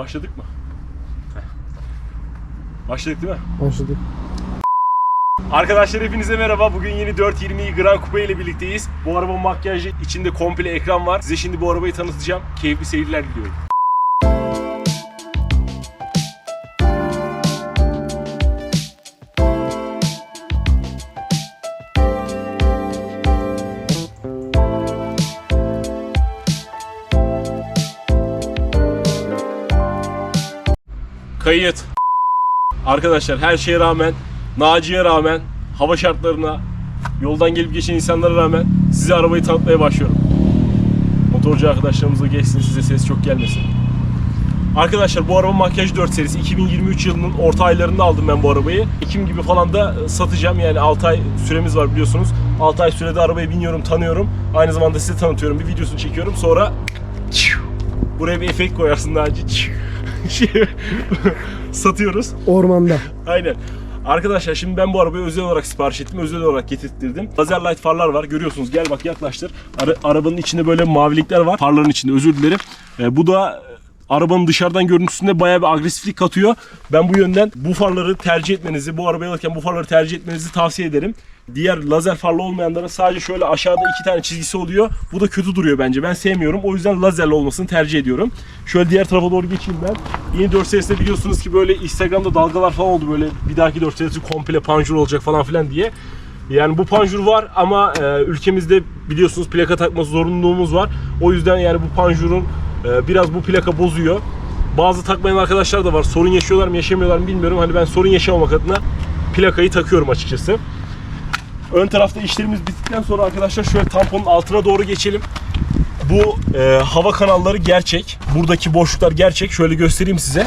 Başladık mı? Başladık değil mi? Başladık. Arkadaşlar hepinize merhaba. Bugün yeni 420i Grand Coupe ile birlikteyiz. Bu arabanın makyajı içinde komple ekran var. Size şimdi bu arabayı tanıtacağım. Keyifli seyirler diliyorum. Kayıt. Arkadaşlar her şeye rağmen, Naci'ye rağmen, hava şartlarına, yoldan gelip geçen insanlara rağmen size arabayı tanıtmaya başlıyorum. Motorcu arkadaşlarımız da geçsin size ses çok gelmesin. Arkadaşlar bu araba Makyaj 4 serisi 2023 yılının orta aylarında aldım ben bu arabayı. Ekim gibi falan da satacağım yani 6 ay süremiz var biliyorsunuz. 6 ay sürede arabaya biniyorum, tanıyorum. Aynı zamanda size tanıtıyorum, bir videosunu çekiyorum. Sonra buraya bir efekt koyarsın daha önce. Şey, satıyoruz. Ormanda. Aynen. Arkadaşlar şimdi ben bu arabayı özel olarak sipariş ettim. Özel olarak getirttirdim. Lazer light farlar var. Görüyorsunuz. Gel bak yaklaştır. Ara- arabanın içinde böyle mavilikler var. Farların içinde özür dilerim. Ee, bu da e, arabanın dışarıdan görüntüsünde bayağı bir agresiflik katıyor. Ben bu yönden bu farları tercih etmenizi, bu arabayı alırken bu farları tercih etmenizi tavsiye ederim. Diğer lazer farlı olmayanlara sadece şöyle aşağıda iki tane çizgisi oluyor. Bu da kötü duruyor bence. Ben sevmiyorum. O yüzden lazerli olmasını tercih ediyorum. Şöyle diğer tarafa doğru geçeyim ben. Yeni 4 serisinde biliyorsunuz ki böyle Instagram'da dalgalar falan oldu böyle bir dahaki 4 serisi komple panjur olacak falan filan diye. Yani bu panjur var ama e, ülkemizde biliyorsunuz plaka takma zorunluluğumuz var. O yüzden yani bu panjurun e, biraz bu plaka bozuyor. Bazı takmayan arkadaşlar da var. Sorun yaşıyorlar mı yaşamıyorlar mı bilmiyorum. Hani ben sorun yaşamamak adına plakayı takıyorum açıkçası. Ön tarafta işlerimiz bittikten sonra arkadaşlar şöyle tamponun altına doğru geçelim. Bu e, hava kanalları gerçek. Buradaki boşluklar gerçek. Şöyle göstereyim size.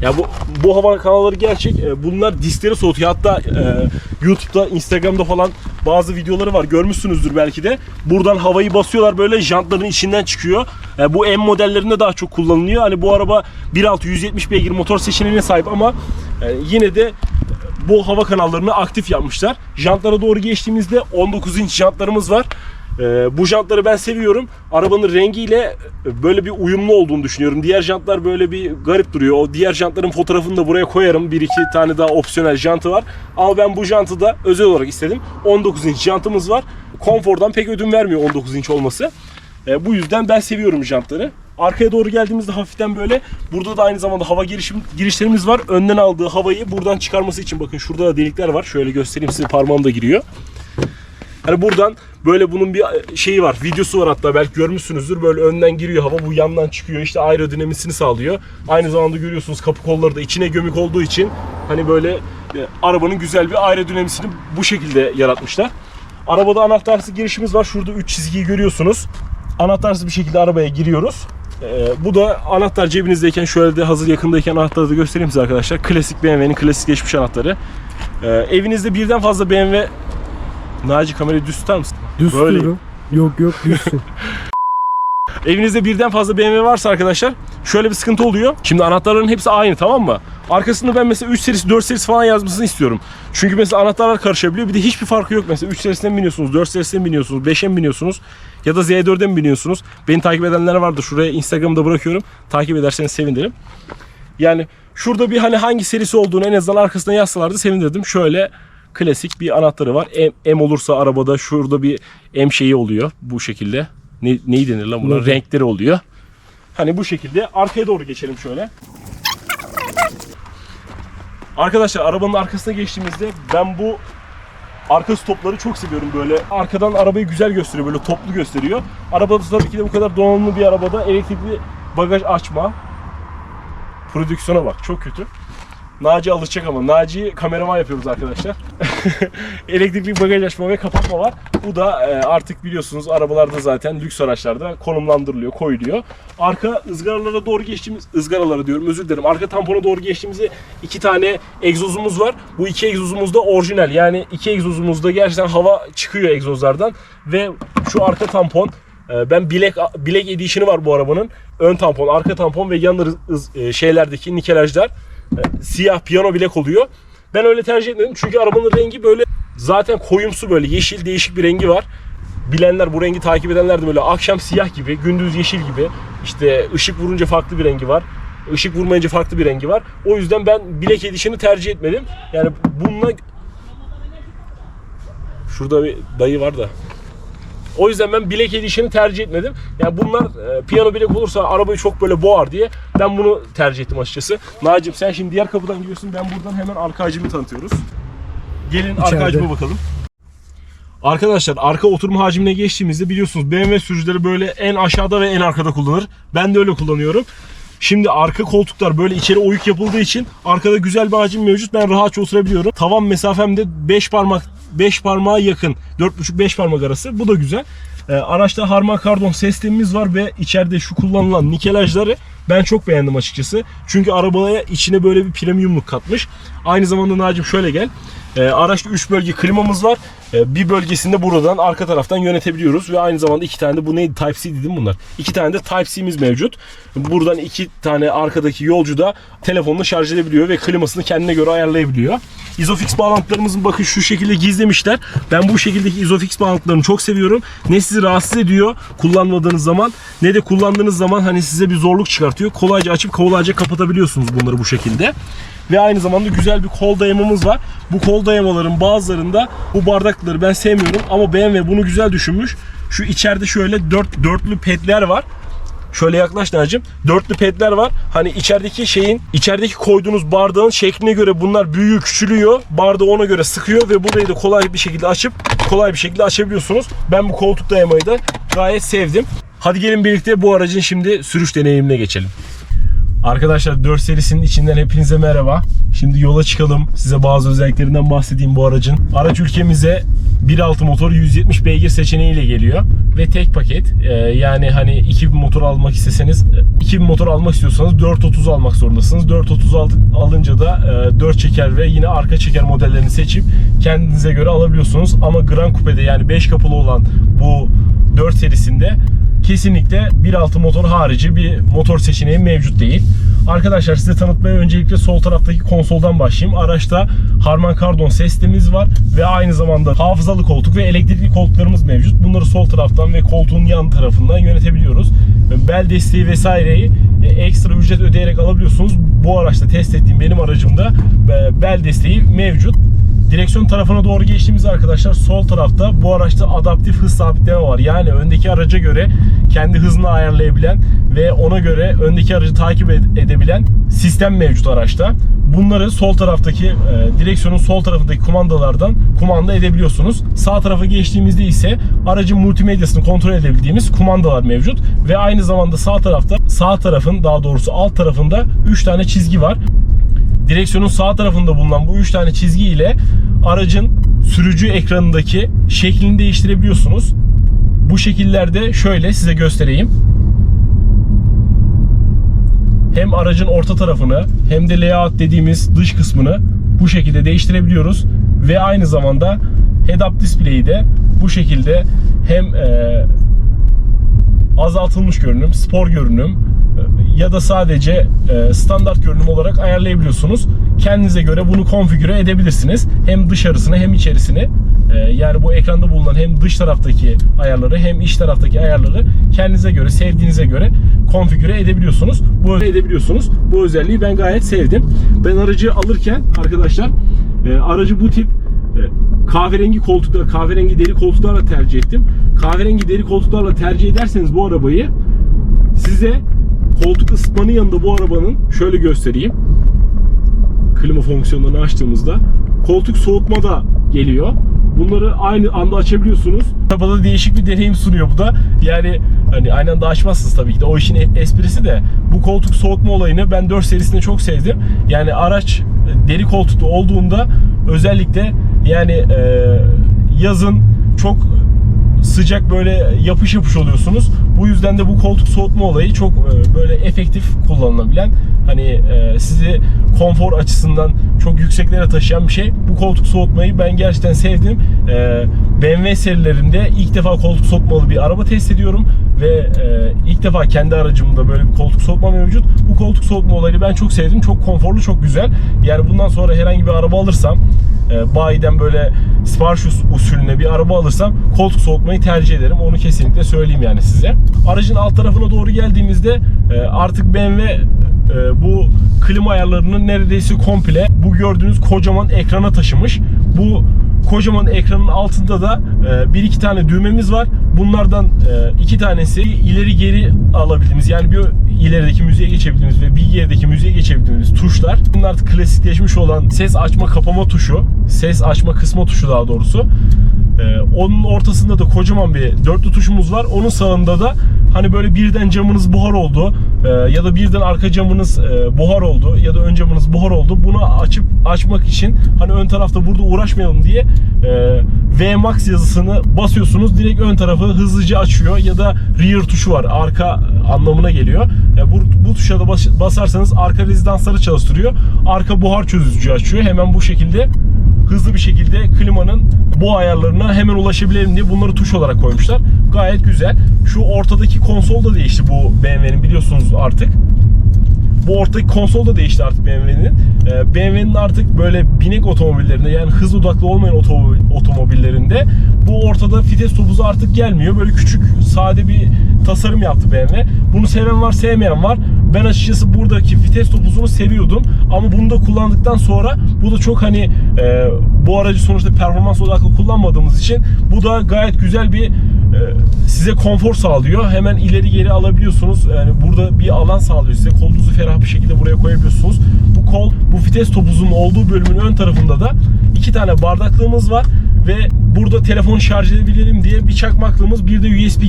Ya bu bu hava kanalları gerçek. E, bunlar diskleri soğutuyor. Hatta e, YouTube'da, Instagram'da falan bazı videoları var. Görmüşsünüzdür belki de. Buradan havayı basıyorlar böyle jantların içinden çıkıyor. E, bu M modellerinde daha çok kullanılıyor. Hani bu araba 1.6 170 beygir motor seçeneğine sahip ama e, yine de bu hava kanallarını aktif yapmışlar. Jantlara doğru geçtiğimizde 19 inç jantlarımız var. Ee, bu jantları ben seviyorum. Arabanın rengiyle böyle bir uyumlu olduğunu düşünüyorum. Diğer jantlar böyle bir garip duruyor. O diğer jantların fotoğrafını da buraya koyarım. Bir iki tane daha opsiyonel jantı var. Ama ben bu jantı da özel olarak istedim. 19 inç jantımız var. Konfordan pek ödün vermiyor 19 inç olması. E, bu yüzden ben seviyorum jantları. Arkaya doğru geldiğimizde hafiften böyle burada da aynı zamanda hava girişim, girişlerimiz var. Önden aldığı havayı buradan çıkarması için bakın şurada da delikler var. Şöyle göstereyim size parmağım da giriyor. Hani buradan böyle bunun bir şeyi var. Videosu var hatta belki görmüşsünüzdür. Böyle önden giriyor hava bu yandan çıkıyor. İşte aerodinamisini sağlıyor. Aynı zamanda görüyorsunuz kapı kolları da içine gömük olduğu için hani böyle e, arabanın güzel bir aerodinamisini bu şekilde yaratmışlar. Arabada anahtarsız girişimiz var. Şurada 3 çizgiyi görüyorsunuz. Anahtarsız bir şekilde arabaya giriyoruz. Ee, bu da anahtar cebinizdeyken şöyle de hazır yakındayken anahtarı da göstereyim size arkadaşlar. Klasik BMW'nin klasik geçmiş anahtarı. Ee, evinizde birden fazla BMW Naci kamerayı düz tutar mısın? Düz Böyle. tutuyorum. Yok yok düzsün. Evinizde birden fazla BMW varsa arkadaşlar şöyle bir sıkıntı oluyor. Şimdi anahtarların hepsi aynı tamam mı? Arkasında ben mesela 3 serisi 4 serisi falan yazmasını istiyorum. Çünkü mesela anahtarlar karışabiliyor. Bir de hiçbir farkı yok mesela 3 serisinden mi biniyorsunuz, 4 serisinden mi biniyorsunuz, 5'e mi biniyorsunuz ya da Z4'e mi biniyorsunuz? Beni takip edenler vardır. Şuraya Instagram'da bırakıyorum. Takip ederseniz sevinirim. Yani şurada bir hani hangi serisi olduğunu en azından arkasına yazsalardı sevinirdim. Şöyle klasik bir anahtarı var. M, M olursa arabada şurada bir M şeyi oluyor bu şekilde. Ne, neyi denir lan buna? Renkleri oluyor. Hani bu şekilde arkaya doğru geçelim şöyle. Arkadaşlar arabanın arkasına geçtiğimizde ben bu arka stopları çok seviyorum böyle. Arkadan arabayı güzel gösteriyor böyle toplu gösteriyor. Arabada tabii ki de bu kadar donanımlı bir arabada elektrikli bagaj açma. Prodüksiyona bak çok kötü. Naci alışacak ama Naci kameraman yapıyoruz arkadaşlar. Elektrikli bagaj açma ve kapatma var. Bu da e, artık biliyorsunuz arabalarda zaten lüks araçlarda konumlandırılıyor, koyuluyor. Arka ızgaralara doğru geçtiğimiz, ızgaralara diyorum özür dilerim. Arka tampona doğru geçtiğimizde iki tane egzozumuz var. Bu iki egzozumuz da orijinal. Yani iki egzozumuzda gerçekten hava çıkıyor egzozlardan. Ve şu arka tampon e, ben bilek bilek edition'ı var bu arabanın. Ön tampon, arka tampon ve yan ız- ız- e, şeylerdeki nikelajlar siyah piyano bilek oluyor. Ben öyle tercih etmedim çünkü arabanın rengi böyle zaten koyumsu böyle yeşil değişik bir rengi var. Bilenler bu rengi takip edenler de böyle akşam siyah gibi, gündüz yeşil gibi. İşte ışık vurunca farklı bir rengi var. Işık vurmayınca farklı bir rengi var. O yüzden ben Black Edition'ı tercih etmedim. Yani bununla Şurada bir dayı var da. O yüzden ben Black Edition'ı tercih etmedim. Yani bunlar e, piyano bilek olursa arabayı çok böyle boğar diye ben bunu tercih ettim açıkçası. Nacim sen şimdi diğer kapıdan giriyorsun. Ben buradan hemen arka hacimi tanıtıyoruz. Gelin arka hacime bakalım. Arkadaşlar arka oturma hacmine geçtiğimizde biliyorsunuz BMW sürücüleri böyle en aşağıda ve en arkada kullanır. Ben de öyle kullanıyorum. Şimdi arka koltuklar böyle içeri oyuk yapıldığı için arkada güzel bir hacim mevcut. Ben rahatça oturabiliyorum. Tavan mesafem de 5 parmak 5 parmağa yakın. 4,5-5 parmak arası. Bu da güzel. Ee, araçta Harman Kardon sistemimiz var ve içeride şu kullanılan nikelajları ben çok beğendim açıkçası. Çünkü arabaya içine böyle bir premiumluk katmış. Aynı zamanda Nacim şöyle gel. Ee, araçta 3 bölge klimamız var. Ee, bir bölgesinde buradan arka taraftan yönetebiliyoruz ve aynı zamanda iki tane de bu neydi Type-C dedim bunlar. İki tane de Type-C'miz mevcut. Buradan iki tane arkadaki yolcu da telefonunu şarj edebiliyor ve klimasını kendine göre ayarlayabiliyor. Isofix bağlantılarımızın bakın şu şekilde gizlemişler. Ben bu şekildeki Isofix bağlantılarını çok seviyorum. Ne sizi rahatsız ediyor kullanmadığınız zaman ne de kullandığınız zaman hani size bir zorluk çıkartıyor. Kolayca açıp kolayca kapatabiliyorsunuz bunları bu şekilde. Ve aynı zamanda güzel bir kol dayamamız var. Bu kol dayamaların bazılarında bu bardakları ben sevmiyorum ama BMW bunu güzel düşünmüş. Şu içeride şöyle dört, dörtlü pedler var. Şöyle yaklaş Nacim. Dörtlü pedler var. Hani içerideki şeyin, içerideki koyduğunuz bardağın şekline göre bunlar büyüyor, küçülüyor. Bardağı ona göre sıkıyor ve burayı da kolay bir şekilde açıp kolay bir şekilde açabiliyorsunuz. Ben bu koltuk dayamayı da gayet sevdim. Hadi gelin birlikte bu aracın şimdi sürüş deneyimine geçelim. Arkadaşlar 4 serisinin içinden hepinize merhaba. Şimdi yola çıkalım. Size bazı özelliklerinden bahsedeyim bu aracın. Araç ülkemize 1.6 motor 170 beygir seçeneğiyle geliyor ve tek paket. Ee, yani hani 2000 motor almak isteseniz 2000 motor almak istiyorsanız 430 almak zorundasınız. 430 al- alınca da e, 4 çeker ve yine arka çeker modellerini seçip kendinize göre alabiliyorsunuz. Ama Grand Coupe'de yani 5 kapılı olan bu 4 serisinde kesinlikle 1.6 motor harici bir motor seçeneği mevcut değil. Arkadaşlar size tanıtmaya öncelikle sol taraftaki konsoldan başlayayım. Araçta Harman Kardon sistemimiz var ve aynı zamanda hafızalı koltuk ve elektrikli koltuklarımız mevcut. Bunları sol taraftan ve koltuğun yan tarafından yönetebiliyoruz. Bel desteği vesaireyi e, ekstra ücret ödeyerek alabiliyorsunuz. Bu araçta test ettiğim benim aracımda e, bel desteği mevcut. Direksiyon tarafına doğru geçtiğimiz arkadaşlar sol tarafta bu araçta adaptif hız sabitleme var. Yani öndeki araca göre kendi hızını ayarlayabilen ve ona göre öndeki aracı takip ed- edebilen sistem mevcut araçta. Bunları sol taraftaki e, direksiyonun sol tarafındaki kumandalardan kumanda edebiliyorsunuz. Sağ tarafa geçtiğimizde ise aracın multimedyasını kontrol edebildiğimiz kumandalar mevcut ve aynı zamanda sağ tarafta sağ tarafın daha doğrusu alt tarafında 3 tane çizgi var. Direksiyonun sağ tarafında bulunan bu 3 tane çizgi ile aracın sürücü ekranındaki şeklini değiştirebiliyorsunuz. Bu şekillerde şöyle size göstereyim. Hem aracın orta tarafını hem de layout dediğimiz dış kısmını bu şekilde değiştirebiliyoruz. Ve aynı zamanda head-up display'i de bu şekilde hem eee azaltılmış görünüm, spor görünüm e, ya da sadece e, standart görünüm olarak ayarlayabiliyorsunuz. Kendinize göre bunu konfigüre edebilirsiniz. Hem dışarısını hem içerisini e, yani bu ekranda bulunan hem dış taraftaki ayarları hem iç taraftaki ayarları kendinize göre, sevdiğinize göre konfigüre edebiliyorsunuz. Bu edebiliyorsunuz. Bu özelliği ben gayet sevdim. Ben aracı alırken arkadaşlar e, aracı bu tip e, kahverengi koltuklar, kahverengi deri koltuklarla tercih ettim. Kahverengi deri koltuklarla tercih ederseniz bu arabayı size koltuk ısıtmanın yanında bu arabanın şöyle göstereyim. Klima fonksiyonlarını açtığımızda koltuk soğutma da geliyor. Bunları aynı anda açabiliyorsunuz. Arabada değişik bir deneyim sunuyor bu da. Yani hani aynı anda açmazsınız tabii ki de. O işin esprisi de bu koltuk soğutma olayını ben 4 serisinde çok sevdim. Yani araç e, deri koltuklu olduğunda özellikle yani e, yazın çok sıcak böyle yapış yapış oluyorsunuz. Bu yüzden de bu koltuk soğutma olayı çok e, böyle efektif kullanılabilen hani e, sizi konfor açısından çok yükseklere taşıyan bir şey. Bu koltuk soğutmayı ben gerçekten sevdim. E, BMW serilerinde ilk defa koltuk soğutmalı bir araba test ediyorum ve e, ilk defa kendi aracımda böyle bir koltuk soğutma mevcut. Bu koltuk soğutma olayını ben çok sevdim. Çok konforlu, çok güzel. Yani bundan sonra herhangi bir araba alırsam e, bayiden böyle sipariş us- usulüne bir araba alırsam koltuk soğutmayı tercih ederim. Onu kesinlikle söyleyeyim yani size. Aracın alt tarafına doğru geldiğimizde e, artık BMW e, bu klima ayarlarını neredeyse komple bu gördüğünüz kocaman ekrana taşımış. Bu kocaman ekranın altında da e, bir iki tane düğmemiz var. Bunlardan e, iki tanesi ileri geri alabildiğimiz yani bir ilerideki müziğe geçebildiğimiz ve bir gerideki müziğe geçebildiğimiz tuşlar. Bunun artık klasikleşmiş olan ses açma kapama tuşu, ses açma kısma tuşu daha doğrusu. Ee, onun ortasında da kocaman bir dörtlü tuşumuz var. Onun sağında da hani böyle birden camınız buhar oldu e, ya da birden arka camınız e, buhar oldu ya da ön camınız buhar oldu. Bunu açıp açmak için hani ön tarafta burada uğraşmayalım diye e, VMAX yazısını basıyorsunuz. Direkt ön tarafı hızlıca açıyor ya da rear tuşu var. Arka anlamına geliyor. E, bu, bu tuşa da bas- basarsanız arka rezidansları çalıştırıyor. Arka buhar çözücü açıyor. Hemen bu şekilde hızlı bir şekilde klimanın bu ayarlarına hemen ulaşabilelim diye bunları tuş olarak koymuşlar. Gayet güzel. Şu ortadaki konsol da değişti bu BMW'nin biliyorsunuz artık. Bu ortadaki konsol da değişti artık BMW'nin. Ee, BMW'nin artık böyle binek otomobillerinde yani hız odaklı olmayan otomobil, otomobillerinde bu ortada vites topuzu artık gelmiyor. Böyle küçük sade bir tasarım yaptı BMW. Bunu seven var sevmeyen var. Ben açıkçası buradaki vites topuzunu seviyordum. Ama bunu da kullandıktan sonra bu da çok hani e, bu aracı sonuçta performans odaklı kullanmadığımız için bu da gayet güzel bir size konfor sağlıyor. Hemen ileri geri alabiliyorsunuz. Yani burada bir alan sağlıyor size. Kolunuzu ferah bir şekilde buraya koyabiliyorsunuz. Bu kol, bu vites topuzunun olduğu bölümün ön tarafında da iki tane bardaklığımız var ve burada telefon şarj edebilelim diye bir çakmaklığımız bir de USB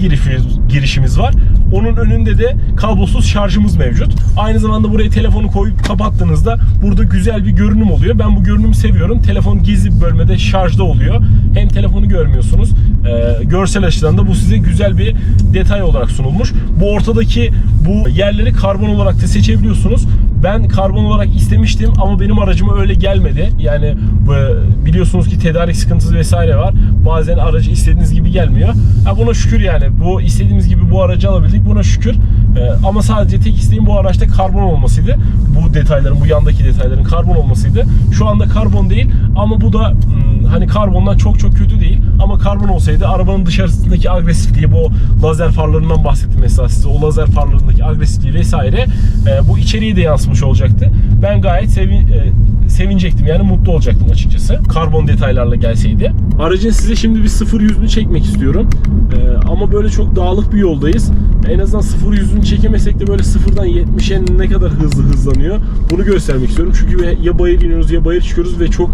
girişimiz var. Onun önünde de kablosuz şarjımız mevcut. Aynı zamanda buraya telefonu koyup kapattığınızda burada güzel bir görünüm oluyor. Ben bu görünümü seviyorum. Telefon gizli bir bölmede şarjda oluyor. Hem telefonu görmüyorsunuz. Ee, görsel açıdan da bu size güzel bir detay olarak sunulmuş. Bu ortadaki bu yerleri karbon olarak da seçebiliyorsunuz. Ben karbon olarak istemiştim ama benim aracıma öyle gelmedi. Yani bu- biliyorsunuz ki tedarik sıkıntısı vesaire var. Bazen aracı istediğiniz gibi gelmiyor. Ha buna şükür yani. Bu istediğimiz gibi bu aracı alabildik. Buna şükür. Ee, ama sadece tek isteğim bu araçta karbon olmasıydı. Bu detayların, bu yandaki detayların karbon olmasıydı. Şu anda karbon değil ama bu da hmm, hani karbondan çok çok kötü değil. Ama karbon olsaydı arabanın dışarısındaki agresifliği, bu lazer farlarından bahsettim mesela size. O lazer farlarındaki agresifliği vesaire e, bu içeriye de yansımış olacaktı. Ben gayet sevin, e, sevinecektim yani mutlu olacaktım açıkçası. Karbon detaylarla gelseydi. Aracın size şimdi bir sıfır yüzünü çekmek istiyorum. E, ama böyle çok dağlık bir yoldayız. En azından sıfır yüzünü çekemesek de böyle sıfırdan 70'e ne kadar hızlı hızlanıyor. Bunu göstermek istiyorum. Çünkü ya bayır iniyoruz ya bayır çıkıyoruz ve çok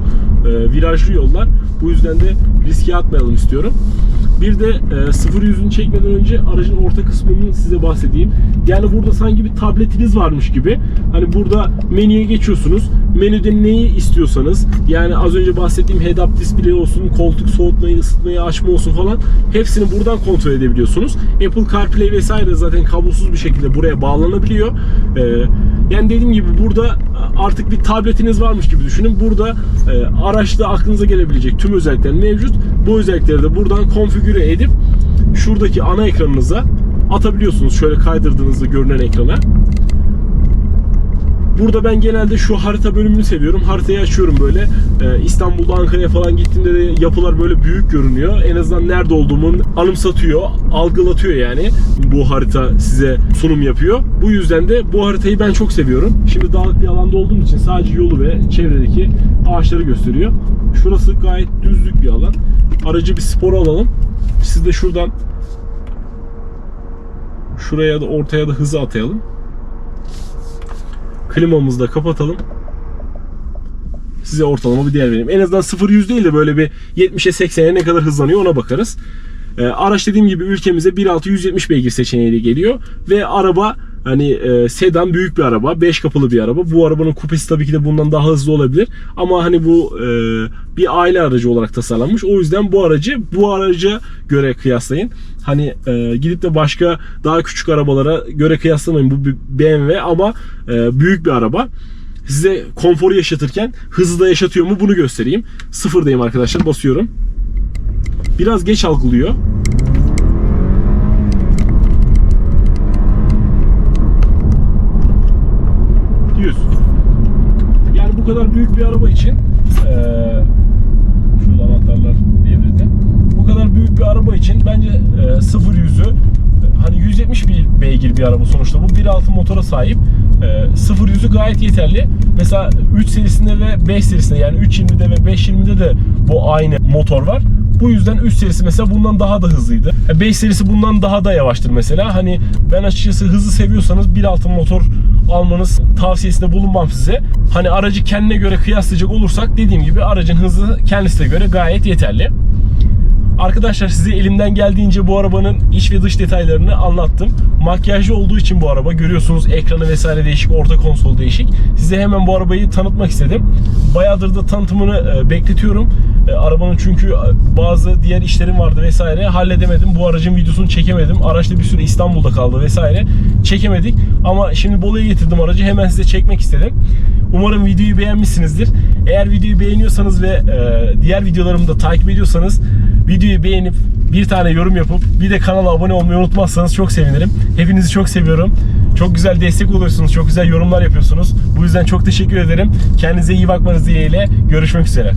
e, virajlı yollar. Bu yüzden de riske atmayalım istiyorum. Bir de e, sıfır yüzünü çekmeden önce aracın orta kısmını size bahsedeyim. Yani burada sanki bir tabletiniz varmış gibi. Hani burada menüye geçiyorsunuz. Menüde neyi istiyorsanız yani az önce bahsettiğim head-up display olsun, koltuk soğutmayı, ısıtmayı açma olsun falan hepsini buradan kontrol edebiliyorsunuz. Apple CarPlay vesaire zaten kablosuz bir şekilde buraya bağlanabiliyor. E, yani dediğim gibi burada artık bir tabletiniz varmış gibi düşünün. Burada e, araçta aklınıza gelebilecek tüm özellikler mevcut. Bu özellikleri de buradan konfigüre edip şuradaki ana ekranınıza atabiliyorsunuz. Şöyle kaydırdığınızda görünen ekrana. Burada ben genelde şu harita bölümünü seviyorum. Haritayı açıyorum böyle. Ee, İstanbul'da Ankara'ya falan gittiğimde de yapılar böyle büyük görünüyor. En azından nerede olduğumu anımsatıyor, algılatıyor yani. Bu harita size sunum yapıyor. Bu yüzden de bu haritayı ben çok seviyorum. Şimdi dağlık bir alanda olduğum için sadece yolu ve çevredeki ağaçları gösteriyor. Şurası gayet düzlük bir alan. Aracı bir spor alalım. Siz de şuradan şuraya da ortaya da hızı atayalım. Klimamızı da kapatalım. Size ortalama bir değer vereyim. En azından 0-100 değil de böyle bir 70'e 80'e ne kadar hızlanıyor ona bakarız. Ee, araç dediğim gibi ülkemize 1.6 170 beygir seçeneğiyle geliyor. Ve araba hani e, sedan büyük bir araba. 5 kapılı bir araba. Bu arabanın kupesi tabii ki de bundan daha hızlı olabilir. Ama hani bu e, bir aile aracı olarak tasarlanmış. O yüzden bu aracı bu araca göre kıyaslayın. Hani e, gidip de başka daha küçük arabalara göre kıyaslamayın. Bu bir BMW ama e, büyük bir araba size konforu yaşatırken hızı da yaşatıyor mu bunu göstereyim. Sıfırdayım arkadaşlar basıyorum. Biraz geç algılıyor. Yüz. Yani bu kadar büyük bir araba için eee şurada anahtarlar devrildi. Bu kadar büyük bir araba için bence eee, sıfır yüzü hani 170 bir beygir bir araba sonuçta bu 1.6 motora sahip. E, 0 yüzü gayet yeterli. Mesela 3 serisinde ve 5 serisinde yani 320'de ve 520'de de bu aynı motor var. Bu yüzden 3 serisi mesela bundan daha da hızlıydı. 5 serisi bundan daha da yavaştır mesela. Hani ben açıkçası hızı seviyorsanız 1.6 motor almanız tavsiyesinde bulunmam size. Hani aracı kendine göre kıyaslayacak olursak dediğim gibi aracın hızı kendisine göre gayet yeterli. Arkadaşlar size elimden geldiğince bu arabanın iç ve dış detaylarını anlattım. Makyajlı olduğu için bu araba görüyorsunuz ekranı vesaire değişik, orta konsol değişik. Size hemen bu arabayı tanıtmak istedim. Bayağıdır da tanıtımını e, bekletiyorum. E, arabanın çünkü e, bazı diğer işlerim vardı vesaire halledemedim. Bu aracın videosunu çekemedim. Araçta bir süre İstanbul'da kaldı vesaire. Çekemedik ama şimdi Bolu'ya getirdim aracı hemen size çekmek istedim. Umarım videoyu beğenmişsinizdir. Eğer videoyu beğeniyorsanız ve e, diğer videolarımı da takip ediyorsanız videoyu beğenip bir tane yorum yapıp bir de kanala abone olmayı unutmazsanız çok sevinirim. Hepinizi çok seviyorum. Çok güzel destek oluyorsunuz. Çok güzel yorumlar yapıyorsunuz. Bu yüzden çok teşekkür ederim. Kendinize iyi bakmanız dileğiyle. Görüşmek üzere.